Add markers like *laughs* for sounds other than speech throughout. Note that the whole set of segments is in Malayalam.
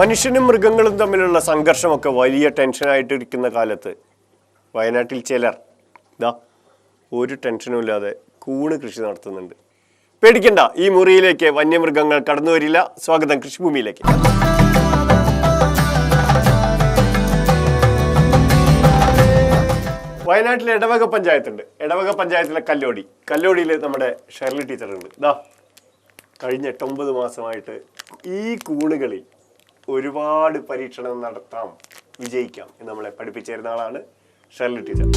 മനുഷ്യനും മൃഗങ്ങളും തമ്മിലുള്ള സംഘർഷമൊക്കെ വലിയ ടെൻഷനായിട്ടിരിക്കുന്ന കാലത്ത് വയനാട്ടിൽ ചിലർ ഇതാ ഒരു ടെൻഷനും ഇല്ലാതെ കൂണ് കൃഷി നടത്തുന്നുണ്ട്. പേടിക്കണ്ട ഈ മുറിയിലേക്ക് വന്യമൃഗങ്ങൾ കടന്നു വരില്ല. സ്വാഗതം കൃഷിഭൂമിയിലേക്ക്. വയനാട്ടിലെ ഇടവക പഞ്ചായത്തുണ്ട്. ഇടവക പഞ്ചായത്തിലെ കല്ലോടി. കല്ലോടിയിൽ നമ്മുടെ ഷെർലി ടീച്ചറുണ്ട്. ഇതാ കഴിഞ്ഞ എട്ടൊമ്പത് മാസമായിട്ട് ഈ കൂണുകളിൽ ഒരുപാട് പരീക്ഷണം നടത്താം വിജയിക്കാം എന്ന് നമ്മളെ പഠിപ്പിച്ചിരുന്ന ആളാണ് ഷെർലി ടീച്ചർ.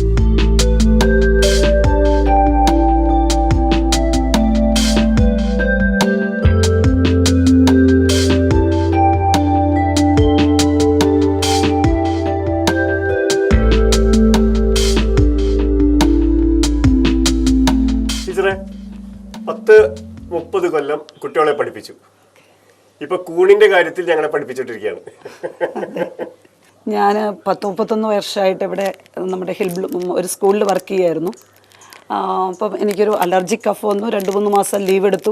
ടീച്ചറെ പത്ത് മുപ്പത് കൊല്ലം കുട്ടികളെ പഠിപ്പിച്ചു. ഇപ്പൊ കൂണിന്റെ കാര്യത്തിൽ ഞങ്ങളെ പഠിപ്പിച്ചിട്ടിരിക്കുകയാണ് ഞാൻ പത്ത് മുപ്പത്തൊന്ന് വർഷമായിട്ട് ഇവിടെ നമ്മുടെ ഹിൽബ്ലു ഒരു സ്കൂളിൽ വർക്ക് ചെയ്യായിരുന്നു. അപ്പം എനിക്കൊരു അലർജി കഫ് വന്നു. രണ്ട് മൂന്ന് മാസം ലീവ് എടുത്തു.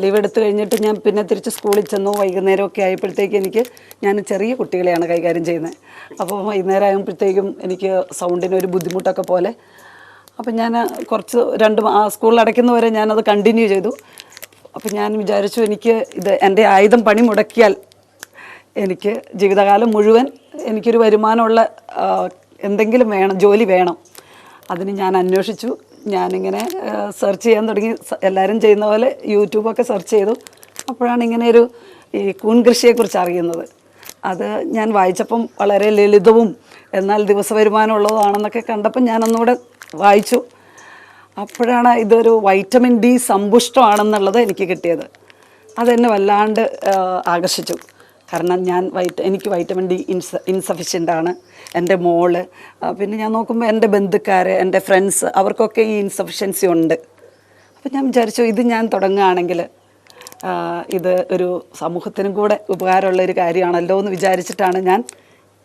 ലീവ് എടുത്തു കഴിഞ്ഞിട്ട് ഞാൻ പിന്നെ തിരിച്ച് സ്കൂളിൽ ചെന്നു. വൈകുന്നേരമൊക്കെ ആയപ്പോഴത്തേക്ക് എനിക്ക് ഞാൻ ചെറിയ കുട്ടികളെയാണ് കൈകാര്യം ചെയ്യുന്നത്. അപ്പോൾ വൈകുന്നേരം ആകുമ്പോഴത്തേക്കും എനിക്ക് സൗണ്ടിന് ഒരു ബുദ്ധിമുട്ടൊക്കെ പോലെ. അപ്പം ഞാൻ കുറച്ച് രണ്ട് ആ സ്കൂളിൽ അടയ്ക്കുന്നവരെ ഞാനത് കണ്ടിന്യൂ ചെയ്തു. അപ്പം ഞാൻ വിചാരിച്ചു എനിക്ക് ഇത് എന്റെ ആയുധം പണി മുടക്കിയാൽ എനിക്ക് ജീവിതകാലം മുഴുവൻ എനിക്കൊരു വരുമാനമുള്ള എന്തെങ്കിലും വേണം ജോലി വേണം. അതിന് ഞാൻ അന്വേഷിച്ചു. ഞാനിങ്ങനെ സെർച്ച് ചെയ്യാൻ തുടങ്ങി. എല്ലാവരും ചെയ്യുന്ന പോലെ യൂട്യൂബൊക്കെ സെർച്ച് ചെയ്തു. അപ്പോഴാണ് ഇങ്ങനെ ഒരു ഈ കൂൺ കൃഷിയെക്കുറിച്ച് അറിയുന്നത്. അത് ഞാൻ വായിച്ചപ്പം വളരെ ലളിതവും എന്നാൽ ദിവസ വരുമാനം ഉള്ളതാണെന്നൊക്കെ കണ്ടപ്പം ഞാനൊന്നുകൂടെ വായിച്ചു. അപ്പോഴാണ് ഇതൊരു വൈറ്റമിൻ ഡി സമ്പുഷ്ടമാണെന്നുള്ളത് എനിക്ക് കിട്ടിയത്. അതെന്നെ വല്ലാണ്ട് ആകർഷിച്ചു. കാരണം ഞാൻ വൈറ്റ എനിക്ക് വൈറ്റമിൻ ഡി ഇൻസ ഇൻസഫിഷ്യന്റ് ആണ്. എന്റെ മോൾ പിന്നെ ഞാൻ നോക്കുമ്പോൾ എന്റെ ബന്ധുക്കാർ എന്റെ ഫ്രണ്ട്സ് അവർക്കൊക്കെ ഈ ഇൻസഫിഷ്യൻസി ഉണ്ട്. അപ്പം ഞാൻ വിചാരിച്ചു ഇത് ഞാൻ തുടങ്ങുകയാണെങ്കിൽ ഇത് ഒരു സമൂഹത്തിനും കൂടെ ഉപകാരമുള്ള ഒരു കാര്യമാണല്ലോ എന്ന് വിചാരിച്ചിട്ടാണ് ഞാൻ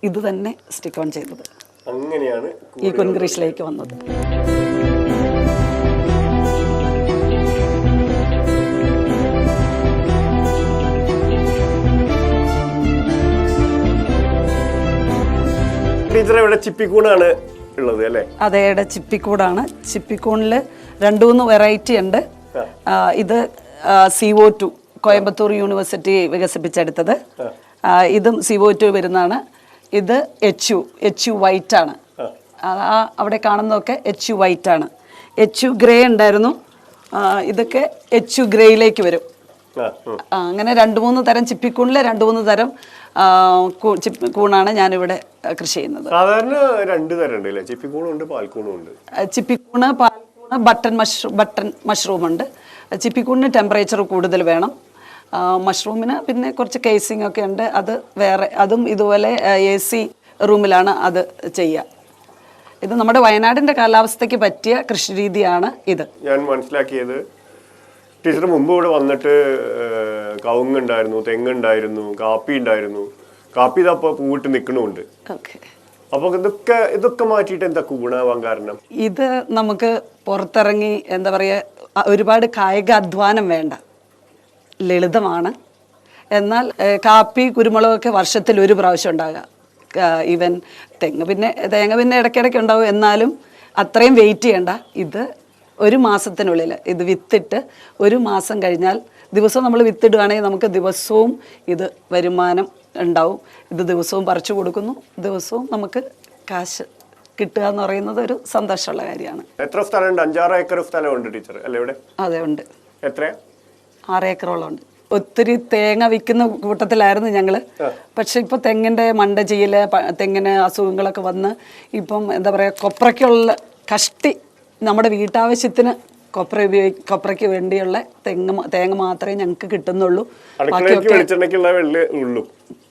ഇത് തന്നെ സ്റ്റിക്ക് ഓൺ ചെയ്തത്. അങ്ങനെയാണ് ഈ കുൻഗ്രീഷിലേക്ക് വന്നത്. ടീച്ചറെ ഇവിടെ ചിപ്പിക്കൂണാണ് ഉള്ളത് അല്ലേ? അതെ ഇവിടെ ചിപ്പിക്കൂടാണ്. ചിപ്പിക്കൂണിൽ രണ്ടു മൂന്ന് വെറൈറ്റി ഉണ്ട് ഇത് C O two Coimbatore university വികസിപ്പിച്ചെടുത്തത്. ഇതും സി ഒ ടു വരുന്നതാണ്. ഇത് H U H U white ആണ്. ആ, അവിടെ കാണുന്നതൊക്കെ എച്ച് യു വൈറ്റ് ആണ്. എച്ച് യു ഗ്രേ ഉണ്ടായിരുന്നു. ഇതൊക്കെ എച്ച് യു ഗ്രേയിലേക്ക് വരും. അങ്ങനെ രണ്ട് മൂന്ന് തരം ചിപ്പിക്കൂണിലെ രണ്ട് മൂന്ന് തരം കൂണാണ് ഞാനിവിടെ കൃഷി ചെയ്യുന്നത്. സാധാരണ രണ്ട് തരം ഉണ്ട് അല്ലേ ചിപ്പിക്കൂണും ഉണ്ട് പാൽക്കൂണും ഉണ്ട് ചിപ്പിക്കൂണ് പാൽക്കൂണ് ബട്ടൺ മഷ്റൂം ബട്ടൺ മഷ്റൂം ഉണ്ട് ചിപ്പിക്കൂണിന് ടെമ്പറേച്ചർ കൂടുതൽ വേണം. മഷ്റൂമിന് പിന്നെ കുറച്ച് കേസിംഗ് ഒക്കെ ഉണ്ട്. അത് വേറെ അതും ഇതുപോലെ എ സി റൂമിലാണ് അത് ചെയ്യുക ഇത് നമ്മുടെ വയനാടിന്റെ കാലാവസ്ഥയ്ക്ക് പറ്റിയ കൃഷി രീതിയാണ് ഇത്. ഞാൻ മനസ്സിലാക്കിയത്. ടീച്ചർ മുമ്പ് ഇവിടെ വന്നിട്ട് കവുങ്ങുണ്ടായിരുന്നു തെങ്ങുണ്ടായിരുന്നു കാപ്പി ഉണ്ടായിരുന്നു കാപ്പി ഇതപ്പോ പൂവിട്ട് നിൽക്കണമുണ്ട് അപ്പൊ ഇതൊക്കെ ഇതൊക്കെ മാറ്റിയിട്ട് എന്താ കൂണാവാൻ കാരണം? ഇത് നമുക്ക് പുറത്തിറങ്ങി എന്താ പറയുക ഒരുപാട് കായിക അധ്വാനം വേണ്ട. ലളിതമാണ്. എന്നാൽ കാപ്പി കുരുമുളകൊക്കെ വർഷത്തിൽ ഒരു പ്രാവശ്യം ഉണ്ടാകുക ഈവൻ തെങ്ങ് പിന്നെ തേങ്ങ പിന്നെ ഇടയ്ക്കിടയ്ക്ക് ഉണ്ടാവും. എന്നാലും അത്രയും വെയിറ്റ് ചെയ്യണ്ട. ഇത് ഒരു മാസത്തിനുള്ളിൽ ഇത് വിത്തിട്ട് ഒരു മാസം കഴിഞ്ഞാൽ ദിവസവും നമ്മൾ വിത്തിടുകയാണെങ്കിൽ നമുക്ക് ദിവസവും ഇത് വരുമാനം ഉണ്ടാവും. ഇത് ദിവസവും പറിച്ചു കൊടുക്കുന്നു. ദിവസവും നമുക്ക് കാശ് കിട്ടുക എന്ന് പറയുന്നത് ഒരു സന്തോഷമുള്ള കാര്യമാണ്. എത്ര സ്ഥലമുണ്ട്? അഞ്ചാറ് ഏക്കർ സ്ഥലമുണ്ട് ടീച്ചർ. അല്ലേ ഇവിടെ? അതെ ഉണ്ട്. എത്ര ആറ് ഏക്കറോളം ഉണ്ട്. ഒത്തിരി തേങ്ങ വിൽക്കുന്ന കൂട്ടത്തിലായിരുന്നു ഞങ്ങൾ പക്ഷെ ഇപ്പോൾ തെങ്ങിന്റെ മണ്ട ചെയ്യൽ തെങ്ങിന് അസുഖങ്ങളൊക്കെ വന്ന് ഇപ്പം എന്താ പറയുക കൊപ്രയ്ക്കുള്ള കഷ്ടി നമ്മുടെ വീട്ടാവശ്യത്തിന് കൊപ്ര ഉപയോഗി കൊപ്രയ്ക്ക് വേണ്ടിയുള്ള തെങ്ങ് തേങ്ങ മാത്രമേ ഞങ്ങൾക്ക് കിട്ടുന്നുള്ളൂ. ബാക്കിയൊക്കെ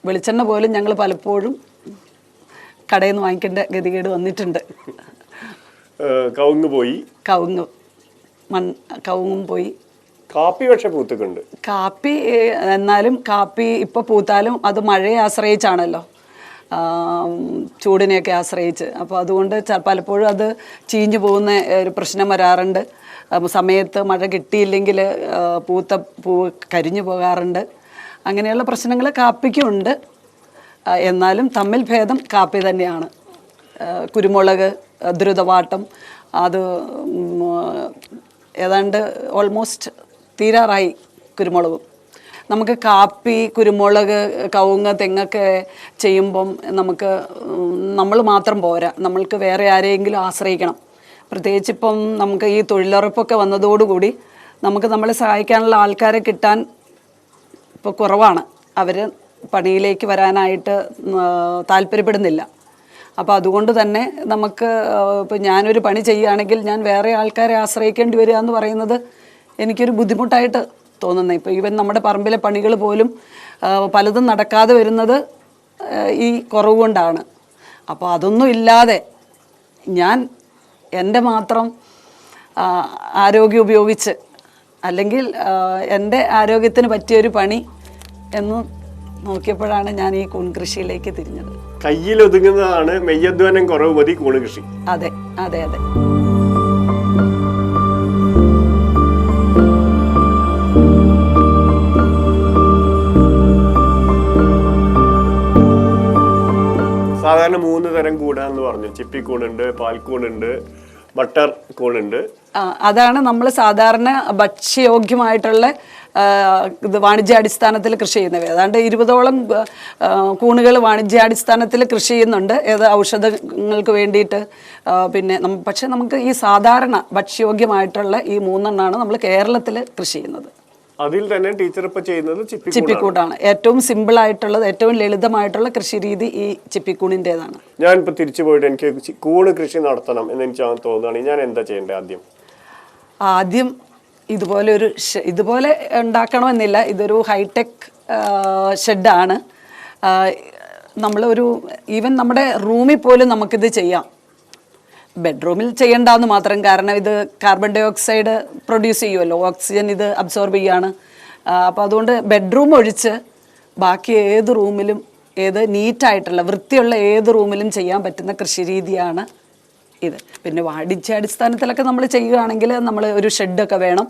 വെളിച്ചെണ്ണ പോലും ഞങ്ങൾ പലപ്പോഴും കടയിൽ നിന്ന് വാങ്ങിക്കേണ്ട ഗതികേട് വന്നിട്ടുണ്ട്. കവുങ്ങ് പോയി. കവുങ്ങ് മൺ കവുങ്ങും പോയി. കാപ്പി പക്ഷെ പൂത്തുക്കുണ്ട് കാപ്പി എന്നാലും കാപ്പി ഇപ്പൊ പൂത്താലും അത് മഴയെ ആശ്രയിച്ചാണല്ലോ. ചൂടിനെയൊക്കെ ആശ്രയിച്ച്. അപ്പോൾ അതുകൊണ്ട് പലപ്പോഴും അത് ചീഞ്ഞു പോകുന്ന ഒരു പ്രശ്നം വരാറുണ്ട്. സമയത്ത് മഴ കിട്ടിയില്ലെങ്കിൽ പൂത്ത പൂ കരിഞ്ഞു പോകാറുണ്ട്. അങ്ങനെയുള്ള പ്രശ്നങ്ങൾ കാപ്പിക്കുണ്ട്. എന്നാലും തമ്മിൽ ഭേദം കാപ്പി തന്നെയാണ്. കുരുമുളക് ദ്രുതവാട്ടം അത് ഏതാണ്ട് ഓൾമോസ്റ്റ് തീരാറായി കുരുമുളകും. നമുക്ക് കാപ്പി കുരുമുളക് കവുങ്ങ് തെങ്ങൊക്കെ ചെയ്യുമ്പം നമുക്ക് നമ്മൾ മാത്രം പോരാ. നമ്മൾക്ക് വേറെ ആരെയെങ്കിലും ആശ്രയിക്കണം. പ്രത്യേകിച്ച് ഇപ്പം നമുക്ക് ഈ തൊഴിലുറപ്പൊക്കെ വന്നതോടുകൂടി നമുക്ക് നമ്മളെ സഹായിക്കാനുള്ള ആൾക്കാരെ കിട്ടാൻ ഇപ്പോൾ കുറവാണ്. അവർ പണിയിലേക്ക് വരാനായിട്ട് താല്പര്യപ്പെടുന്നില്ല. അപ്പോൾ അതുകൊണ്ട് തന്നെ നമുക്ക് ഇപ്പോൾ ഞാനൊരു പണി ചെയ്യുകയാണെങ്കിൽ ഞാൻ വേറെ ആൾക്കാരെ ആശ്രയിക്കേണ്ടി വരിക എന്ന് പറയുന്നത് എനിക്കൊരു ബുദ്ധിമുട്ടായിട്ട് തോന്നുന്നത്. ഇപ്പോൾ ഈവൻ നമ്മുടെ പറമ്പിലെ പണികൾ പോലും പലതും നടക്കാതെ വരുന്നത് ഈ കുറവ് കൊണ്ടാണ്. അപ്പോൾ അതൊന്നും ഇല്ലാതെ ഞാൻ എന്റെ മാത്രം ആരോഗ്യം ഉപയോഗിച്ച് അല്ലെങ്കിൽ എന്റെ ആരോഗ്യത്തിന് പറ്റിയൊരു പണി എന്ന് നോക്കിയപ്പോഴാണ് ഞാൻ ഈ കൂൺ കൃഷിയിലേക്ക് തിരിഞ്ഞത്. കയ്യിൽ ഒതുങ്ങുന്നതാണ് മെയ്യധ്വാനം കുറവ് മതി കൂണ് കൃഷി. അതെ അതെ അതെ. തരം കൂടാന്ന് പറഞ്ഞു. ചിപ്പിക്കൂണുണ്ട് പാൽക്കൂണുണ്ട് ബട്ടർ കൂണുണ്ട്. അതാണ് നമ്മൾ സാധാരണ ഭക്ഷ്യയോഗ്യമായിട്ടുള്ള ഇത് വാണിജ്യാടിസ്ഥാനത്തിൽ കൃഷി ചെയ്യുന്നവ ഏതാണ്ട് ഇരുപതോളം കൂണുകൾ വാണിജ്യാടിസ്ഥാനത്തിൽ കൃഷി ചെയ്യുന്നുണ്ട്. ഏത് ഔഷധങ്ങൾക്ക് വേണ്ടിയിട്ട് പിന്നെ പക്ഷെ നമുക്ക് ഈ സാധാരണ ഭക്ഷ്യയോഗ്യമായിട്ടുള്ള ഈ മൂന്നെണ്ണമാണ് നമ്മൾ കേരളത്തിൽ കൃഷി ചെയ്യുന്നത്. അതിൽ തന്നെ ടീച്ചർ ഇപ്പൊ ചെയ്യുന്നത് ചിപ്പിക്കൂട്ടാണ്. ഏറ്റവും സിമ്പിൾ ആയിട്ടുള്ളത് ഏറ്റവും ലളിതമായിട്ടുള്ള കൃഷി രീതി ഈ ചിപ്പിക്കൂണിന്റെതാണ് ഞാൻ ഇപ്പൊ തിരിച്ചു പോയിട്ട് എനിക്ക് കൂണ് കൃഷി നടത്തണം എന്ന് എനിക്ക് തോന്നുകയാണെങ്കിൽ ഞാൻ എന്താ ചെയ്യേണ്ടത് ആദ്യം? ആദ്യം ഇതുപോലെ ഒരു ഇതുപോലെ ഉണ്ടാക്കണമെന്നില്ല. ഇതൊരു ഹൈടെക് ഷെഡാണ് നമ്മളൊരു ഈവൻ നമ്മുടെ റൂമിൽ പോലും നമുക്കിത് ചെയ്യാം. ബെഡ്റൂമിൽ ചെയ്യേണ്ടെന്ന് മാത്രം കാരണം ഇത് കാർബൺ ഡൈ ഓക്സൈഡ് പ്രൊഡ്യൂസ് ചെയ്യുമല്ലോ ഓക്സിജൻ ഇത് അബ്സോർബ് ചെയ്യാണ്. അപ്പോൾ അതുകൊണ്ട് ബെഡ്റൂം ഒഴിച്ച് ബാക്കി ഏത് റൂമിലും ഏത് നീറ്റായിട്ടുള്ള വൃത്തിയുള്ള ഏത് റൂമിലും ചെയ്യാൻ പറ്റുന്ന കൃഷി രീതിയാണ് ഇത്. പിന്നെ വാണിജ്യാടിസ്ഥാനത്തിലൊക്കെ നമ്മൾ ചെയ്യുകയാണെങ്കിൽ നമ്മൾ ഒരു ഷെഡൊക്കെ വേണം.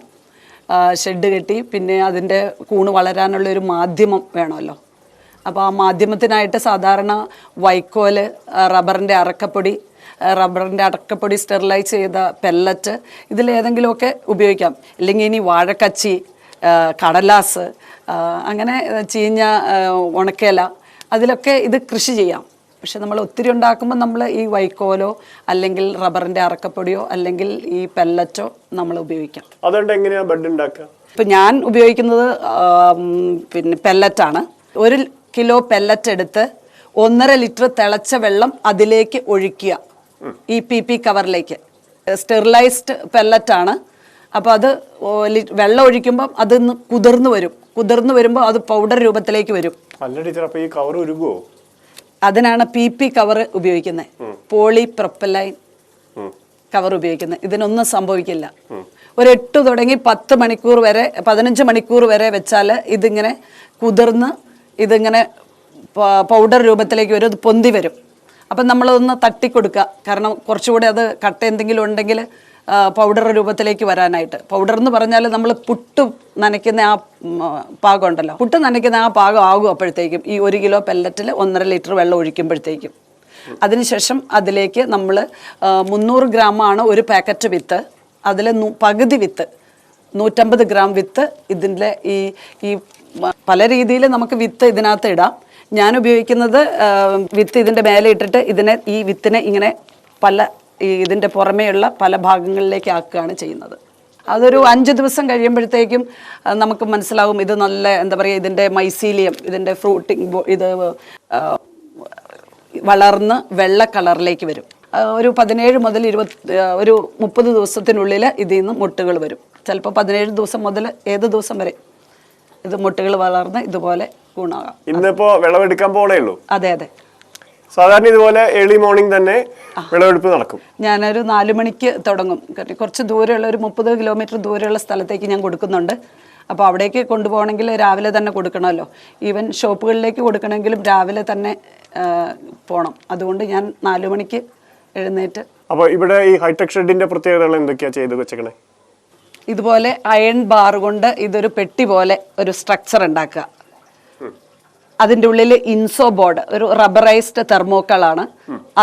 ഷെഡ് കെട്ടി പിന്നെ അതിന്റെ കൂണ് വളരാനുള്ള ഒരു മാധ്യമം വേണമല്ലോ. അപ്പോൾ ആ മാധ്യമത്തിനായിട്ട് സാധാരണ വൈക്കോൽ റബ്ബറിന്റെ അറക്കപ്പൊടി റബ്ബറിന്റെ അടക്കപ്പൊടി സ്റ്റെറിലൈസ് ചെയ്ത പെല്ലറ്റ് ഇതിലേതെങ്കിലുമൊക്കെ ഉപയോഗിക്കാം. ഇല്ലെങ്കിൽ ഇനി വാഴക്കച്ചി കടലാസ് അങ്ങനെ ചീഞ്ഞ ഉണക്കേല അതിലൊക്കെ ഇത് കൃഷി ചെയ്യാം. പക്ഷെ നമ്മൾ ഒത്തിരി ഉണ്ടാക്കുമ്പോൾ നമ്മൾ ഈ വൈക്കോലോ അല്ലെങ്കിൽ റബ്ബറിന്റെ അറക്കപ്പൊടിയോ അല്ലെങ്കിൽ ഈ പെല്ലറ്റോ നമ്മൾ ഉപയോഗിക്കാം. അതുകൊണ്ട് എങ്ങനെയാണ് ബെഡ് ഉണ്ടാക്കുക? ഇപ്പം ഞാൻ ഉപയോഗിക്കുന്നത് പിന്നെ പെല്ലറ്റാണ് ഒരു കിലോ പെല്ലറ്റ് എടുത്ത് ഒന്നര ലിറ്റർ തിളച്ച വെള്ളം അതിലേക്ക് ഒഴിക്കുക. ഈ പി പി കവറിലേക്ക്. സ്റ്റെറിലൈസ്ഡ് പെല്ലറ്റാണ്. അപ്പോൾ അത് വെള്ളം ഒഴിക്കുമ്പം അത് കുതിർന്നു വരും. കുതിർന്നു വരുമ്പോൾ അത് പൗഡർ രൂപത്തിലേക്ക് വരും. അല്ല ടീച്ചർ അപ്പോൾ ഈ കവർ ഉരുകുമോ അതിനാണ് പി പി കവർ ഉപയോഗിക്കുന്നത് പോളി പ്രൊപ്പലൈൻ കവർ ഉപയോഗിക്കുന്നത് ഇതിനൊന്നും സംഭവിക്കില്ല. ഒരു എട്ട് തുടങ്ങി പത്ത് മണിക്കൂർ വരെ പതിനഞ്ച് മണിക്കൂർ വരെ വെച്ചാൽ ഇതിങ്ങനെ കുതിർന്ന് ഇതിങ്ങനെ പൗഡർ രൂപത്തിലേക്ക് വരും. അത് പൊന്തി വരും. അപ്പം നമ്മളതൊന്ന് തട്ടിക്കൊടുക്കുക. കാരണം കുറച്ചുകൂടെ അത് കട്ട എന്തെങ്കിലും ഉണ്ടെങ്കിൽ പൗഡർ രൂപത്തിലേക്ക് വരാനായിട്ട്. പൗഡർ എന്ന് പറഞ്ഞാൽ നമ്മൾ പുട്ട് നനയ്ക്കുന്ന ആ പാകം ഉണ്ടല്ലോ. പുട്ട് നനയ്ക്കുന്ന ആ പാകം ആകും അപ്പോഴത്തേക്കും. ഈ ഒരു കിലോ പെല്ലറ്റിൽ ഒന്നര ലിറ്റർ വെള്ളം ഒഴിക്കുമ്പോഴത്തേക്കും. അതിനുശേഷം അതിലേക്ക് നമ്മൾ മുന്നൂറ് ഗ്രാമാണ് ഒരു പാക്കറ്റ് വിത്ത്. അതിൽ പകുതി വിത്ത്. നൂറ്റമ്പത് ഗ്രാം വിത്ത് ഇതിന്റെ ഈ ഈ പല രീതിയിൽ നമുക്ക് വിത്ത് ഇതിനകത്ത് ഇടാം. ഞാൻ ഉപയോഗിക്കുന്നത് വിത്ത് ഇതിന്റെ മേലെ ഇട്ടിട്ട് ഇതിനെ ഈ വിത്തിനെ ഇങ്ങനെ പല ഇതിന്റെ പുറമേയുള്ള പല ഭാഗങ്ങളിലേക്ക് ആക്കുകയാണ് ചെയ്യുന്നത്. അതൊരു അഞ്ച് ദിവസം കഴിയുമ്പോഴത്തേക്കും നമുക്ക് മനസ്സിലാവും ഇത് നല്ല എന്താ പറയുക ഇതിന്റെ മൈസീലിയം ഇതിന്റെ ഫ്രൂട്ടിങ് ഇത് വളർന്ന് വെള്ള കളറിലേക്ക് വരും. ഒരു പതിനേഴ് മുതൽ ഇരുപത്തി ഒരു മുപ്പത് ദിവസത്തിനുള്ളിൽ ഇതിൽ നിന്ന് മുട്ടുകൾ വരും. ചിലപ്പോൾ പതിനേഴ് ദിവസം മുതൽ ഏത് ദിവസം വരെ ഇത് മുട്ടുകൾ വളർന്ന് ഇതുപോലെ ഗുണമാകാം. ഇന്നിപ്പോ വിളവെടുക്കാൻ പോണേ ഉള്ളൂ. അതെ അതെ. സാധാരണ ഇതുപോലെ ഏർലി മോർണിംഗ് തന്നെ വിളവെടുപ്പ് നടക്കും. ഞാനൊരു നാല് മണിക്ക് തുടങ്ങും. കുറച്ച് ദൂരെയുള്ള ഒരു മുപ്പത് കിലോമീറ്റർ ദൂരെയുള്ള സ്ഥലത്തേക്ക് ഞാൻ കൊടുക്കുന്നുണ്ട്. അപ്പോൾ അവിടേക്ക് കൊണ്ടുപോകണമെങ്കിൽ രാവിലെ തന്നെ കൊടുക്കണമല്ലോ. ഈവൻ ഷോപ്പുകളിലേക്ക് കൊടുക്കണമെങ്കിലും രാവിലെ തന്നെ പോകണം അതുകൊണ്ട് ഞാൻ നാല് മണിക്ക് എഴുന്നേറ്റ്. അപ്പോൾ ഇവിടെ ഈ ഹൈടെക് ഷെഡിന്റെ പ്രത്യേകതകൾ എന്തൊക്കെയാ ചെയ്ത് വെച്ചേക്കണേ? ഇതുപോലെ അയൺ ബാർ കൊണ്ട് ഇതൊരു പെട്ടി പോലെ ഒരു സ്ട്രക്ചർ ഉണ്ടാക്കുക. അതിന്റെ ഉള്ളിൽ ഇൻസോ ബോർഡ് ഒരു റബ്ബറൈസ്ഡ് തെർമോക്കളാണ്.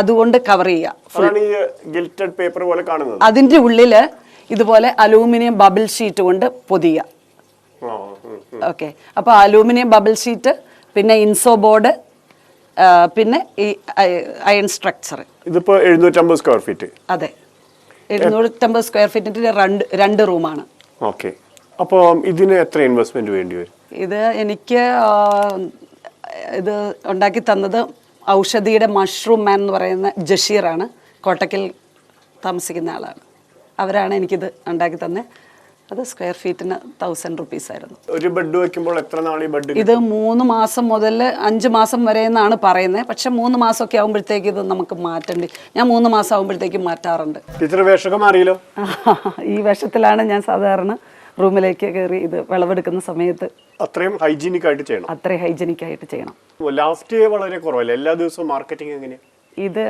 അതുകൊണ്ട് കവർ ചെയ്യുക പേപ്പർ പോലെ കാണുന്നത്. അതിന്റെ ഉള്ളിൽ ഇതുപോലെ അലൂമിനിയം ബബിൾ ഷീറ്റ് കൊണ്ട് പൊതിയ. ഓക്കെ അപ്പോൾ അലൂമിനിയം ബബിൾ ഷീറ്റ് പിന്നെ ഇൻസോ ബോർഡ് പിന്നെ ഈ അയൺ സ്ട്രക്ചർ ഇതിപ്പോ എഴുന്നൂറ്റമ്പത് സ്ക്വയർ ഫീറ്റ് അതെ. എഴുന്നൂറ്റമ്പത് സ്ക്വയർ ഫീറ്റിന്റെ രണ്ട് രണ്ട് റൂമാണ്. ഓക്കെ അപ്പോൾ ഇതിന് എത്ര ഇൻവെസ്റ്റ്മെന്റ് വേണ്ടി വരും? ഇത് എനിക്ക് ഇത് ഉണ്ടാക്കി തന്നത് ഔഷധിയുടെ മഷ്റൂം മാൻ എന്ന് പറയുന്ന ജഷീറാണ്. കോട്ടക്കിൽ താമസിക്കുന്ന ആളാണ്. അവരാണ് എനിക്കിത് ഉണ്ടാക്കി തന്നെ. അത് സ്ക്വയർ ഫീറ്റിന് തൗസൻഡ് റുപ്പീസ് ആയിരുന്നു. ഒരു ബെഡ് വെക്കുമ്പോൾ എത്ര നാൾ ഈ ബെഡ് ഇത് മൂന്ന് മാസം മുതൽ അഞ്ച് മാസം വരെ എന്നാണ് പറയുന്നത് പക്ഷെ മൂന്ന് മാസമൊക്കെ ആകുമ്പോഴത്തേക്ക് ഇത് നമുക്ക് മാറ്റേണ്ടി ഞാൻ മൂന്ന് മാസം ആകുമ്പോഴത്തേക്കും മാറ്റാറുണ്ട്. ടീച്ചർ *laughs* ഈ വേഷത്തിലാണ് ഞാൻ സാധാരണ റൂമിലേക്ക് കയറി ഇത് വിളവെടുക്കുന്ന സമയത്ത് അത്രയും ഹൈജീനിക് ആയിട്ട് ചെയ്യണം. അത്രയും ഹൈജീനിക് ആയിട്ട് ചെയ്യണം ലാസ്റ്റ് വളരെ കുറവല്ലേ? എല്ലാ ദിവസവും മാർക്കറ്റിംഗ് എങ്ങനെയാ? ഇത്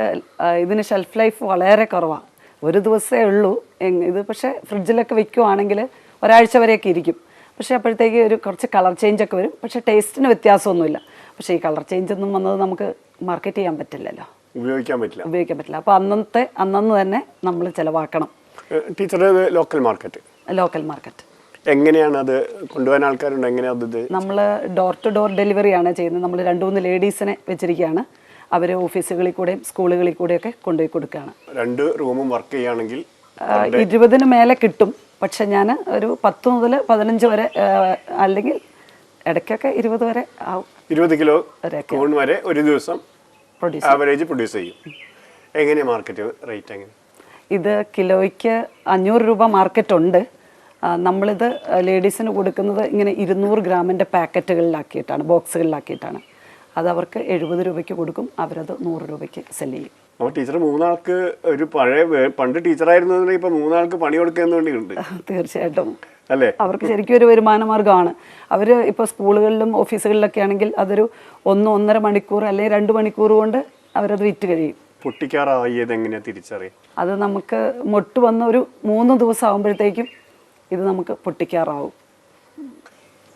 ഇതിന് ഷെൽഫ് ലൈഫ് വളരെ കുറവാണ് ഒരു ദിവസമേ ഉള്ളൂ. ഇത് പക്ഷേ ഫ്രിഡ്ജിലൊക്കെ വെക്കുവാണെങ്കിൽ ഒരാഴ്ച വരെയൊക്കെ ഇരിക്കും. പക്ഷേ അപ്പോഴത്തേക്ക് ഒരു കുറച്ച് കളർ ചേഞ്ച് ഒക്കെ വരും. പക്ഷേ ടേസ്റ്റിന് വ്യത്യാസമൊന്നുമില്ല. പക്ഷേ ഈ കളർ ചേഞ്ച് ഒന്നും വന്നത് നമുക്ക് മാർക്കറ്റ് ചെയ്യാൻ പറ്റില്ലല്ലോ. ഉപയോഗിക്കാൻ പറ്റില്ല. ഉപയോഗിക്കാൻ പറ്റില്ല. അപ്പോൾ അന്നത്തെ അന്നന്ന് തന്നെ നമ്മൾ ചിലവാക്കണം. Teacher local market local market എങ്ങനെയാണ് അത് കൊണ്ടുപോകാൻ ആൾക്കാരുണ്ട്? എങ്ങനെയാണ് അത് നമ്മൾ ഡോർ ടു ഡോർ ഡെലിവറിയാണ് ചെയ്യുന്നത്. നമ്മൾ രണ്ട് മൂന്ന് ലേഡീസിനെ വെച്ചിരിക്കുകയാണ്. അവർ ഓഫീസുകളിൽ കൂടെയും സ്കൂളുകളിൽ കൂടെയൊക്കെ കൊണ്ടുപോയി കൊടുക്കുകയാണ്. രണ്ട് റൂമും വർക്ക് ചെയ്യുകയാണെങ്കിൽ ഇരുപതിന് മേലെ കിട്ടും. പക്ഷെ ഞാൻ ഒരു പത്ത് മുതൽ പതിനഞ്ച് വരെ അല്ലെങ്കിൽ ഇടയ്ക്കൊക്കെ ഇരുപത് വരെ ആവും. ഇരുപത് കിലോ കൂൺ വരെ ഒരു ദിവസം ആവറേജ് പ്രൊഡ്യൂസ് ചെയ്യും. എങ്ങനെയാണ് മാർക്കറ്റ് റേറ്റ് എങ്ങനെ? ഇത് കിലോയ്ക്ക് അഞ്ഞൂറ് രൂപ മാർക്കറ്റ് ഉണ്ട്. നമ്മളിത് ലേഡീസിന് കൊടുക്കുന്നത് ഇങ്ങനെ ഇരുന്നൂറ് ഗ്രാമിന്റെ പാക്കറ്റുകളിലാക്കിയിട്ടാണ് ബോക്സുകളിലാക്കിയിട്ടാണ്. അത് അവർക്ക് എഴുപത് രൂപയ്ക്ക് കൊടുക്കും അവരത് നൂറ് രൂപയ്ക്ക് സെൽ ചെയ്യും. അപ്പോൾ ടീച്ചർ മൂന്നാൾക്ക് ഒരു പഴയ പണ്ട് ടീച്ചറായിരുന്നു ഇപ്പൊ മൂന്നാൾക്ക് പണി കൊടുക്കുന്നുണ്ട് തീർച്ചയായിട്ടും. അല്ലേ? അവർക്ക് ശരിക്കും ഒരു വരുമാന മാർഗമാണ്. അവർ ഇപ്പോൾ സ്കൂളുകളിലും ഓഫീസുകളിലൊക്കെ ആണെങ്കിൽ അതൊരു ഒന്ന് ഒന്നര മണിക്കൂർ അല്ലെങ്കിൽ രണ്ട് മണിക്കൂർ കൊണ്ട് അവരത് വിറ്റ് കഴിയും. പൊട്ടിക്കാറായത് എങ്ങനെയാ തിരിച്ചറിയാം? അത് നമുക്ക് മൊട്ട് വന്ന ഒരു മൂന്ന് ദിവസം ആകുമ്പോഴത്തേക്കും ഇത് നമുക്ക് പൊട്ടിക്കാറാവും.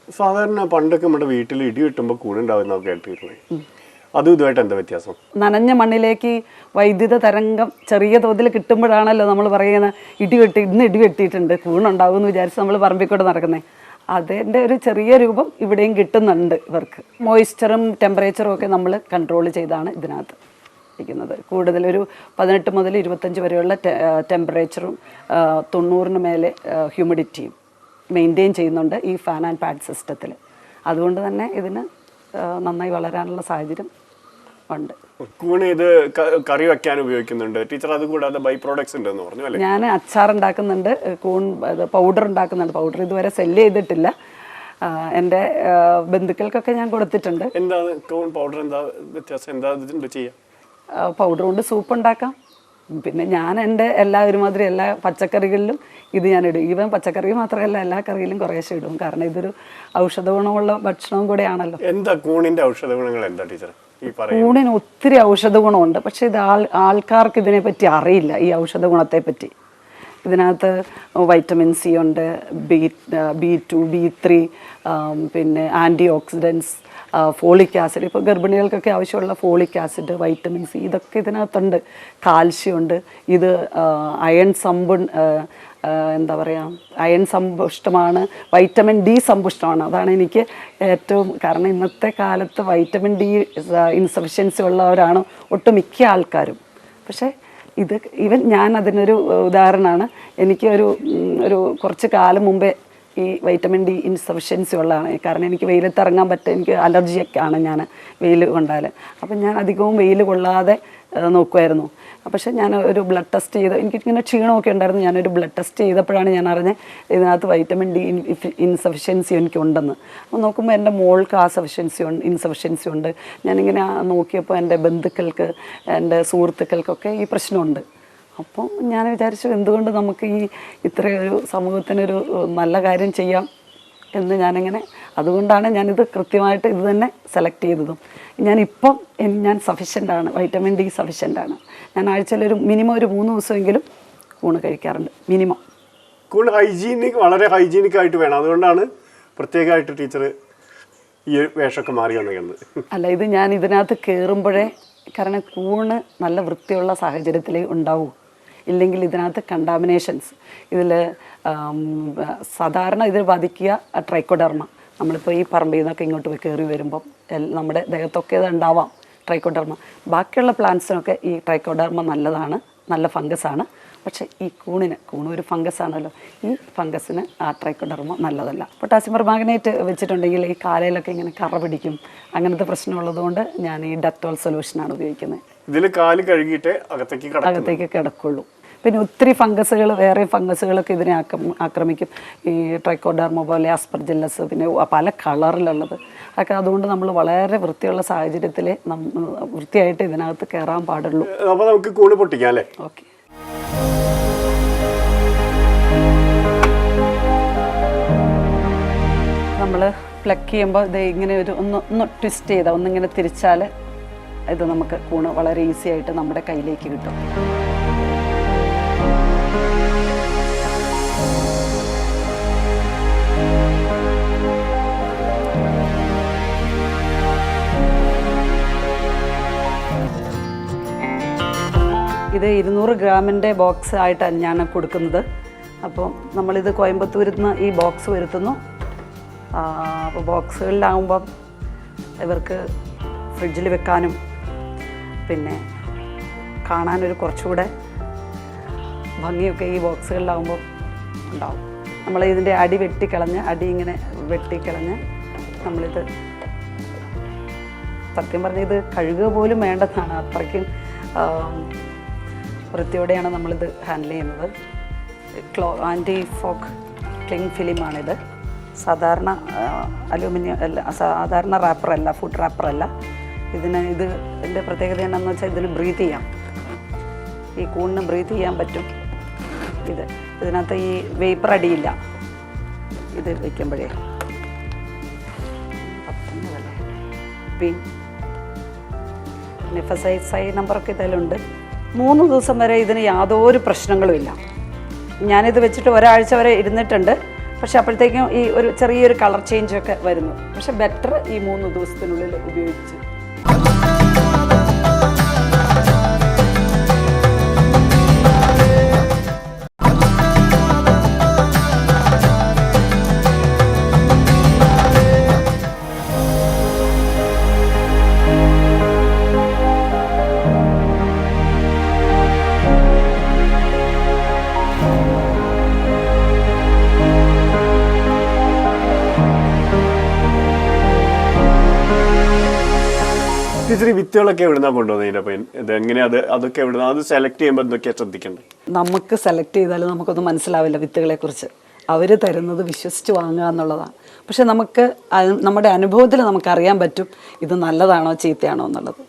സാധാരണ പണ്ടൊക്കെ നമ്മുടെ വീട്ടിൽ ഇടി കിട്ടുമ്പോൾ കൂടുണ്ടാവുന്ന കേട്ടിട്ടുണ്ട് അതും ഇതുമായിട്ട് എന്താ വ്യത്യാസം? നനഞ്ഞ മണ്ണിലേക്ക് വൈദ്യുത തരംഗം ചെറിയ തോതിൽ കിട്ടുമ്പോഴാണല്ലോ നമ്മൾ പറയുന്നത് ഇടി വെട്ടി ഇന്ന് ഇടി വെട്ടിയിട്ടുണ്ട് കൂണുണ്ടാവും എന്ന് വിചാരിച്ച് നമ്മൾ പറമ്പിക്കൂടെ നടക്കുന്നത് അതിന്റെ ഒരു ചെറിയ രൂപം ഇവിടെയും കിട്ടുന്നുണ്ട് ഇവർക്ക്. മോയ്സ്ചറും ടെമ്പറേച്ചറും ഒക്കെ നമ്മൾ കൺട്രോൾ ചെയ്താണ് ഇതിനകത്ത്. ഇരിക്കുന്നത് കൂടുതൽ ഒരു പതിനെട്ട് മുതൽ ഇരുപത്തഞ്ച് വരെയുള്ള ടെമ്പറേച്ചറും തൊണ്ണൂറിന് മേലെ ഹ്യൂമിഡിറ്റിയും മെയിന്റെയിൻ ചെയ്യുന്നുണ്ട് ഈ ഫാൻ ആൻഡ് പാഡ് സിസ്റ്റത്തിൽ അതുകൊണ്ട് തന്നെ ഇതിന് നന്നായി വളരാനുള്ള സാഹചര്യം ഉണ്ട്. കൂണ് ഇത് കറി വെക്കാൻ ഉപയോഗിക്കുന്നുണ്ട്. ടീച്ചർ അത് കൂടാതെ ബൈ പ്രോഡക്ട്സ് ഉണ്ടെന്ന് പറഞ്ഞു അല്ലേ? ഞാൻ അച്ചാർ ഉണ്ടാക്കുന്നുണ്ട് കൂൺ പൗഡർ ഉണ്ടാക്കുന്നുണ്ട്. പൗഡർ ഇതുവരെ സെല്ല് ചെയ്തിട്ടില്ല. എന്റെ ബന്ധുക്കൾക്കൊക്കെ ഞാൻ കൊടുത്തിട്ടുണ്ട്. എന്താണ്? കൂൺ പൗഡർ എന്താ വ്യത്യാസം? എന്താ ചെയ്യാം? പൗഡർ കൊണ്ട് സൂപ്പ് ഉണ്ടാക്കാം. പിന്നെ ഞാൻ എന്റെ എല്ലാ ഒരുമാതിരി എല്ലാ പച്ചക്കറികളിലും ഇത് ഞാൻ ഇടും. ഈവൻ പച്ചക്കറി മാത്രമല്ല എല്ലാ കറിയിലും കുറേശ്ശെ ഇടും. കാരണം ഇതൊരു ഔഷധ ഗുണമുള്ള ഭക്ഷണവും കൂടെയാണല്ലോ. എന്താ കൂണിന്റെ ഔഷധ ഗുണങ്ങൾ എന്താ ടീച്ചർ കൂണിന് ഒത്തിരി ഔഷധ ഗുണമുണ്ട്. പക്ഷേ ഇത് ആൾ ആൾക്കാർക്ക് ഇതിനെപ്പറ്റി അറിയില്ല ഈ ഔഷധ ഗുണത്തെ പറ്റി ഇതിനകത്ത് വൈറ്റമിൻ സി ഉണ്ട് B B two B three പിന്നെ ആന്റി ഓക്സിഡൻസ് ഫോളിക് ആസിഡ്. ഇപ്പോൾ ഗർഭിണികൾക്കൊക്കെ ആവശ്യമുള്ള ഫോളിക് ആസിഡ് വൈറ്റമിൻ സി ഇതൊക്കെ ഇതിനകത്തുണ്ട്. കാൽഷ്യം ഉണ്ട് ഇത് അയൺ സമ്പു എന്താ പറയുക അയൺ സമ്പുഷ്ടമാണ്. വൈറ്റമിൻ ഡി സമ്പുഷ്ടമാണ്. അതാണ് എനിക്ക് ഏറ്റവും കാരണം ഇന്നത്തെ കാലത്ത് വൈറ്റമിൻ ഡി ഇൻസഫിഷ്യൻസി ഉള്ളവരാണ് ഒട്ടുമിക്ക ആൾക്കാരും. പക്ഷേ ഇത് ഇവൻ ഞാൻ അതിനൊരു ഉദാഹരണമാണ്. എനിക്ക് ഒരു ഒരു കുറച്ച് കാലം മുമ്പേ ഈ വൈറ്റമിൻ ഡി ഇൻസഫിഷ്യൻസി ഉള്ളതാണ്. കാരണം എനിക്ക് വെയിലത്ത് ഇറങ്ങാൻ പറ്റും എനിക്ക് അലർജിയൊക്കെ ആണ് ഞാൻ വെയിൽ കൊണ്ടാൽ അപ്പം ഞാൻ അധികവും വെയിൽ കൊള്ളാതെ നോക്കുമായിരുന്നു പക്ഷേ ഞാൻ ഒരു ബ്ലഡ് ടെസ്റ്റ് ചെയ്ത് എനിക്കിങ്ങനെ ക്ഷീണമൊക്കെ ഉണ്ടായിരുന്നു. ഞാനൊരു ബ്ലഡ് ടെസ്റ്റ് ചെയ്തപ്പോഴാണ് ഞാൻ അറിഞ്ഞത് ഇതിനകത്ത് വൈറ്റമിൻ ഡി ഇൻസഫിഷ്യൻസി എനിക്കുണ്ടെന്ന്. അപ്പോൾ നോക്കുമ്പോൾ എന്റെ മോൾക്ക് ആ സഫിഷ്യൻസി ഉണ്ട് ഇൻസഫിഷ്യൻസി ഉണ്ട്. ഞാനിങ്ങനെ നോക്കിയപ്പോൾ എന്റെ ബന്ധുക്കൾക്ക് എന്റെ സുഹൃത്തുക്കൾക്കൊക്കെ ഈ പ്രശ്നമുണ്ട്. അപ്പോൾ ഞാൻ വിചാരിച്ചു എന്തുകൊണ്ട് നമുക്ക് ഈ ഇത്രയൊരു സമൂഹത്തിനൊരു നല്ല കാര്യം ചെയ്യാം എന്ന് ഞാനിങ്ങനെ അതുകൊണ്ടാണ് ഞാനിത് കൃത്യമായിട്ട് ഇത് തന്നെ സെലക്ട് ചെയ്തതും. ഞാനിപ്പം ഞാൻ സഫിഷ്യന്റാണ് വൈറ്റമിൻ ഡി സഫിഷ്യന്റാണ് ഞാൻ ആഴ്ചയിൽ ഒരു മിനിമം ഒരു മൂന്ന് ദിവസമെങ്കിലും ഊണ് കഴിക്കാറുണ്ട് മിനിമം കൂൺ ഹൈജീനിക് വളരെ ഹൈജീനിക് ആയിട്ട് വേണം. അതുകൊണ്ടാണ് പ്രത്യേകമായിട്ട് ടീച്ചർ ഈ വേഷമൊക്കെ മാറി വന്നത് അല്ല ഇത് ഞാൻ ഇതിനകത്ത് കയറുമ്പോഴേ കാരണം കൂണ് നല്ല വൃത്തിയുള്ള സാഹചര്യത്തിലേ ഉണ്ടാവൂ. ഇല്ലെങ്കിൽ ഇതിനകത്ത് കണ്ടാമിനേഷൻസ് ഇതിൽ സാധാരണ ഇതിൽ ബാധിക്കുക ട്രൈക്കോഡർമ നമ്മളിപ്പോൾ ഈ പറമ്പിൽ നിന്നൊക്കെ ഇങ്ങോട്ട് പോയി കയറി വരുമ്പം നമ്മുടെ ദേഹത്തൊക്കെ ഇത് ഉണ്ടാവാം ട്രൈക്കോഡർമ ബാക്കിയുള്ള പ്ലാന്റ്സിനൊക്കെ ഈ ട്രൈക്കോഡർമ നല്ലതാണ് നല്ല ഫംഗസാണ് പക്ഷേ ഈ കൂണിന് കൂണ് ഒരു ഫംഗസ് ആണല്ലോ. ഈ ഫംഗസിന് ആ ട്രൈക്കോഡർമ നല്ലതല്ല. പൊട്ടാസ്യം പെർമാഗ്നേറ്റ് വെച്ചിട്ടുണ്ടെങ്കിൽ ഈ കാലയിലൊക്കെ ഇങ്ങനെ കറ പിടിക്കും. അങ്ങനത്തെ പ്രശ്നമുള്ളതുകൊണ്ട് ഞാൻ ഈ ഡെറ്റോൾ സൊല്യൂഷനാണ് ഉപയോഗിക്കുന്നത്. ഇതിൽ കാൽ കഴുകിയിട്ട് അകത്തേക്ക് അകത്തേക്ക് കിടക്കുള്ളൂ. പിന്നെ ഒത്തിരി ഫംഗസുകൾ വേറെ ഫംഗസുകളൊക്കെ ഇതിനെ ആക്രമിക്കും. ഈ ട്രൈക്കോഡർമ പോലെ ആസ്പർജില്ലസ് പിന്നെ പല കളറിലുള്ളത്. അതൊക്കെ അതുകൊണ്ട് നമ്മൾ വളരെ വൃത്തിയുള്ള സാഹചര്യത്തിൽ വൃത്തിയായിട്ട് ഇതിനകത്ത് കയറാൻ പാടുള്ളൂ. അപ്പോൾ നമുക്ക് കൂണ് പൊട്ടിക്കാം അല്ലേ? ഓക്കെ. നമ്മൾ പ്ലക്ക് ചെയ്യുമ്പോൾ ഇത് ഇങ്ങനെ ഒരു ഒന്ന് ഒന്ന് ട്വിസ്റ്റ് ചെയ്താൽ ഒന്നിങ്ങനെ തിരിച്ചാൽ ഇത് നമുക്ക് കൂണ് വളരെ ഈസി ആയിട്ട് നമ്മുടെ കയ്യിലേക്ക് കിട്ടും. ഇത് ഇരുന്നൂറ് ഗ്രാമിന്റെ ബോക്സ് ആയിട്ടാണ് ഞാൻ കൊടുക്കുന്നത്. അപ്പോൾ നമ്മളിത് കോയമ്പത്തൂരിൽ നിന്ന് ഈ ബോക്സ് വരുത്തുന്നു. അപ്പോൾ ബോക്സുകളിലാകുമ്പം ഇവർക്ക് ഫ്രിഡ്ജിൽ വെക്കാനും പിന്നെ കാണാനൊരു കുറച്ചുകൂടെ ഭംഗിയൊക്കെ ഈ ബോക്സുകളിലാകുമ്പോൾ ഉണ്ടാവും. നമ്മൾ ഇതിന്റെ അടി വെട്ടിക്കളഞ്ഞ് അടി ഇങ്ങനെ വെട്ടിക്കളഞ്ഞ് നമ്മളിത് സത്യം പറഞ്ഞാൽ ഇത് കഴുകുക പോലും വേണ്ടതാണ് അത്രയ്ക്കും വൃത്തിയോടെയാണ് നമ്മളിത് ഹാൻഡിൽ ചെയ്യുന്നത്. ക്ലോ ആന്റി ഫോക്ക് ക്ലിങ് ഫിലിമാണിത് സാധാരണ അലൂമിനിയം അല്ല സാധാരണ റാപ്പറല്ല ഫുഡ് റാപ്പറല്ല ഇതിന് ഇത് ഇതിന്റെ പ്രത്യേകത എന്താണെന്ന് വെച്ചാൽ ഇതിന് ബ്രീത്ത് ചെയ്യാം. ഈ കൂണിന് ബ്രീത്ത് ചെയ്യാൻ പറ്റും. ഇത് ഇതിനകത്ത് ഈ വേപ്പർ അടിയില്ല. ഇത് വയ്ക്കുമ്പോഴേ പിൻ സൈ ഐ നമ്പറൊക്കെ ഇതിലുണ്ട് മൂന്ന് ദിവസം വരെ ഇതിന് യാതൊരു പ്രശ്നങ്ങളുമില്ല ഞാനിത് വെച്ചിട്ട് ഒരാഴ്ച വരെ ഇരുന്നിട്ടുണ്ട്. പക്ഷെ അപ്പോഴത്തേക്കും ഈ ഒരു ചെറിയൊരു കളർ ചേഞ്ച് ഒക്കെ വരുന്നു. പക്ഷെ ബെറ്റർ ഈ മൂന്ന് ദിവസത്തിനുള്ളിൽ ഉപയോഗിച്ച് ഈ വിത്തുകളൊക്കെ എവിടുന്നാ കൊണ്ടുവന്നതിന്റെ അപ്പം ഇത് എങ്ങനെയാ അത് അതൊക്കെ എവിടുന്ന? അത് സെലക്ട് ചെയ്യുമ്പോൾ എന്തൊക്കെയാ ശ്രദ്ധിക്കേണ്ടത്? നമുക്ക് സെലക്ട് ചെയ്താലും നമുക്കൊന്നും മനസ്സിലാവില്ല വിത്തുകളെക്കുറിച്ച് അവർ തരുന്നത് വിശ്വസിച്ച് വാങ്ങുക എന്നുള്ളതാണ്. പക്ഷെ നമുക്ക് നമ്മുടെ അനുഭവത്തിൽ നമുക്കറിയാൻ പറ്റും ഇത് നല്ലതാണോ ചീത്തയാണോ എന്നുള്ളത്.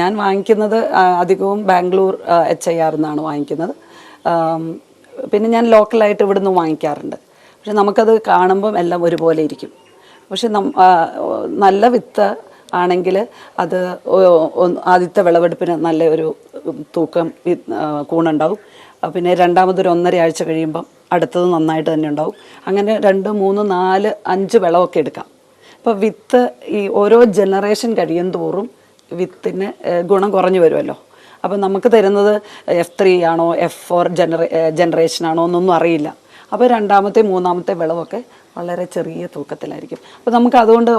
ഞാൻ വാങ്ങിക്കുന്നത് അധികവും ബാംഗ്ലൂർ എച്ച് ഐ ആറിൽ നിന്നാണ് വാങ്ങിക്കുന്നത്. പിന്നെ ഞാൻ ലോക്കലായിട്ട് ഇവിടുന്ന് വാങ്ങിക്കാറുണ്ട്. പക്ഷെ നമുക്കത് കാണുമ്പം എല്ലാം ഒരുപോലെ ഇരിക്കും. പക്ഷെ നല്ല വിത്ത് ആണെങ്കിൽ അത് ആദ്യത്തെ വിളവെടുപ്പിന് നല്ല ഒരു തൂക്കം കൂണുണ്ടാവും. പിന്നെ രണ്ടാമതൊരു ഒന്നര ആഴ്ച കഴിയുമ്പം അടുത്തത് നന്നായിട്ട് തന്നെ ഉണ്ടാവും. അങ്ങനെ രണ്ട് മൂന്ന് നാല് അഞ്ച് വിളവൊക്കെ എടുക്കാം. അപ്പോൾ വിത്ത് ഈ ഓരോ ജനറേഷൻ കഴിയും തോറും വിത്തിന് ഗുണം കുറഞ്ഞു വരുമല്ലോ. അപ്പം നമുക്ക് തരുന്നത് എഫ് ത്രീ ആണോ എഫ് ഫോർ ജനറേ ജനറേഷൻ ആണോ എന്നൊന്നും അറിയില്ല. അപ്പോൾ രണ്ടാമത്തെ മൂന്നാമത്തെ വിളവൊക്കെ വളരെ ചെറിയ തൂക്കത്തിലായിരിക്കും. അപ്പോൾ നമുക്ക് അതുകൊണ്ട്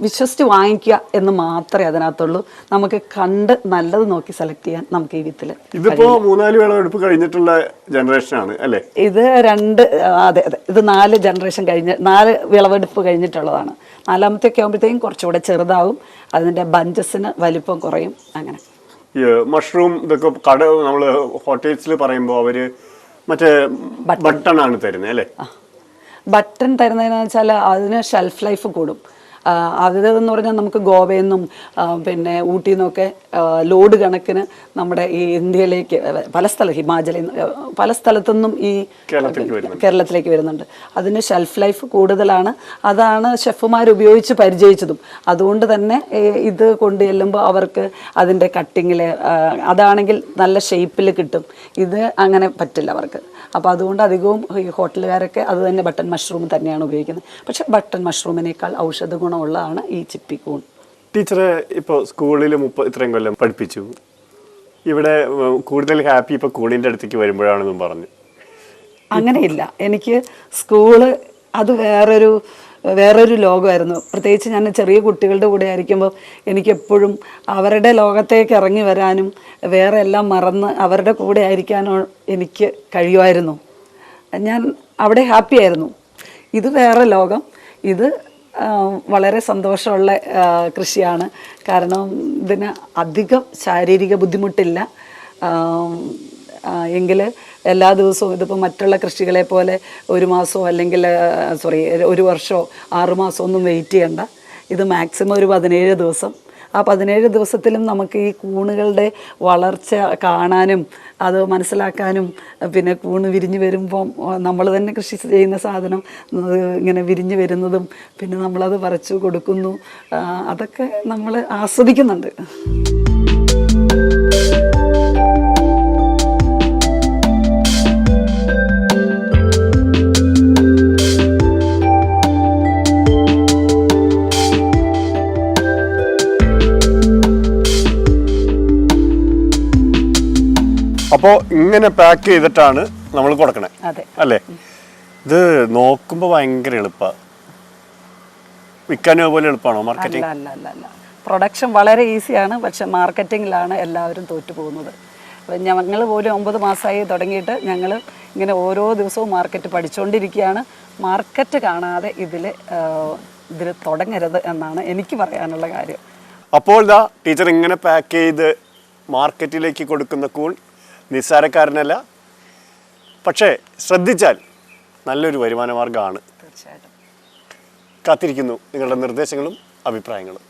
വിശ്വസിച്ച് വാങ്ങിക്കുക എന്ന് മാത്രമേ അതിനകത്തുള്ളൂ. നമുക്ക് കണ്ട് നല്ലത് നോക്കി സെലക്ട് ചെയ്യാൻ നമുക്ക് ഈ വിത്തിൽ ഇതിപ്പോ മൂന്നാൽ വിളവെടുപ്പ് കഴിഞ്ഞിട്ടുള്ള ജനറേഷനാണ് അല്ലേ? ഇത് രണ്ട് അതെ അതെ. ഇത് നാല് ജനറേഷൻ കഴിഞ്ഞ് നാല് വിളവെടുപ്പ് കഴിഞ്ഞിട്ടുള്ളതാണ്. നാലാമത്തെയൊക്കെ ആകുമ്പോഴത്തേക്കും കുറച്ചുകൂടെ ചെറുതാവും. അതിന്റെ ബഞ്ചസിന് വലിപ്പം കുറയും. അങ്ങനെ. ഈ മഷ്റൂം ഇതൊക്കെ കട നമ്മൾ ഹോട്ടൽസിൽ പറയുമ്പോൾ അവർ മറ്റേ ബട്ടൺ ആണ് തരുന്നത് അല്ലേ? ബട്ടൺ തരുന്നതെന്ന് വെച്ചാൽ അതിന് ഷെൽഫ് ലൈഫ് കൂടും. അത് പറഞ്ഞാൽ നമുക്ക് ഗോവയിൽ നിന്നും പിന്നെ ഊട്ടിയിൽ നിന്നൊക്കെ ലോഡ് കണക്കിന് നമ്മുടെ ഈ ഇന്ത്യയിലേക്ക് പല സ്ഥലം ഹിമാചലിൽ പല സ്ഥലത്തുനിന്നും ഈ കേരളത്തിലേക്ക് വരുന്നുണ്ട്. അതിന് ഷെൽഫ് ലൈഫ് കൂടുതലാണ്. അതാണ് ഷെഫുമാർ ഉപയോഗിച്ച് പരിചയിച്ചതും. അതുകൊണ്ട് തന്നെ ഇത് കൊണ്ട് ചെല്ലുമ്പോൾ അവർക്ക് അതിന്റെ കട്ടിങ്ങിൽ അതാണെങ്കിൽ നല്ല ഷേപ്പിൽ കിട്ടും. ഇത് അങ്ങനെ പറ്റില്ല അവർക്ക്. അപ്പോൾ അതുകൊണ്ട് അധികവും ഈ ഹോട്ടലുകാരൊക്കെ അത് തന്നെ ബട്ടൺ മഷ്റൂം തന്നെയാണ് ഉപയോഗിക്കുന്നത്. പക്ഷേ ബട്ടൺ മഷ്റൂമിനേക്കാൾ ഔഷധ ഗുണമുള്ളതാണ് ഈ ചിപ്പിക്കൂൺ. ടീച്ചറെ ഇപ്പോൾ സ്കൂളിൽ മുപ്പത് ഇത്രയും കൊല്ലം പഠിപ്പിച്ചു. ഇവിടെ കൂടുതൽ ഹാപ്പി ഇപ്പോൾ കൂണിന്റെ അടുത്തേക്ക് വരുമ്പോഴാണെന്നും പറഞ്ഞു. അങ്ങനെയില്ല. എനിക്ക് സ്കൂൾ അത് വേറൊരു വേറൊരു ലോകമായിരുന്നു. പ്രത്യേകിച്ച് ഞാൻ ചെറിയ കുട്ടികളുടെ കൂടെ ആയിരിക്കുമ്പോൾ എനിക്കെപ്പോഴും അവരുടെ ലോകത്തേക്ക് ഇറങ്ങി വരാനും വേറെ എല്ലാം മറന്ന് അവരുടെ കൂടെ ആയിരിക്കാനോ എനിക്ക് കഴിയുമായിരുന്നു. ഞാൻ അവിടെ ഹാപ്പി ആയിരുന്നു. ഇത് വേറെ ലോകം. ഇത് വളരെ സന്തോഷമുള്ള കൃഷിയാണ്. കാരണം ഇതിന് അധികം ശാരീരിക ബുദ്ധിമുട്ടില്ല. എങ്കിൽ എല്ലാ ദിവസവും ഇതിപ്പോൾ മറ്റുള്ള കൃഷികളെ പോലെ ഒരു മാസമോ അല്ലെങ്കിൽ സോറി ഒരു വർഷമോ ആറുമാസമോ ഒന്നും വെയിറ്റ് ചെയ്യണ്ട. ഇത് മാക്സിമം ഒരു പതിനേഴ് ദിവസം ആ പതിനേഴ് ദിവസത്തിലും നമുക്ക് ഈ കൂണുകളുടെ വളർച്ച കാണാനും അത് മനസ്സിലാക്കാനും പിന്നെ കൂണ് വിരിഞ്ഞ് വരുമ്പം നമ്മൾ തന്നെ കൃഷി ചെയ്യുന്ന സാധനം ഇങ്ങനെ വിരിഞ്ഞ് വരുന്നതും പിന്നെ നമ്മളത് പറിച്ചു കൊടുക്കുന്നു. അതൊക്കെ നമ്മൾ ആസ്വദിക്കുന്നുണ്ട്. അപ്പോൾ ഇങ്ങനെ പാക്ക് ചെയ്തിട്ടാണ് നമ്മൾ കൊടുക്കണേ. അല്ലേ? ഇത് നോക്കുമ്പോൾ ഭയങ്കര എളുപ്പമാണ് വിൽക്കാനോ പോലെ എളുപ്പമാണോ മാർക്കറ്റിംഗ് അല്ല അല്ല അല്ല പ്രൊഡക്ഷൻ വളരെ ഈസിയാണ് പക്ഷെ മാർക്കറ്റിങ്ങിലാണ് എല്ലാവരും തോറ്റു പോകുന്നത് ഞങ്ങൾ പോലും ഒമ്പത് മാസമായി തുടങ്ങിയിട്ട് ഞങ്ങൾ ഇങ്ങനെ ഓരോ ദിവസവും മാർക്കറ്റ് പഠിച്ചുകൊണ്ടിരിക്കുകയാണ് മാർക്കറ്റ് കാണാതെ ഇതിൽ ഇതിൽ തുടങ്ങരുത് എന്നാണ് എനിക്ക് പറയാനുള്ള കാര്യം. അപ്പോൾ ഇതാ ടീച്ചർ ഇങ്ങനെ പാക്ക് ചെയ്ത് മാർക്കറ്റിലേക്ക് കൊടുക്കുന്ന കൂൺ നിസ്സാരക്കാരനല്ല. പക്ഷേ ശ്രദ്ധിച്ചാൽ നല്ലൊരു വരുമാന മാർഗമാണ് തീർച്ചയായിട്ടും. കാത്തിരിക്കുന്നു നിങ്ങളുടെ നിർദ്ദേശങ്ങളും അഭിപ്രായങ്ങളും.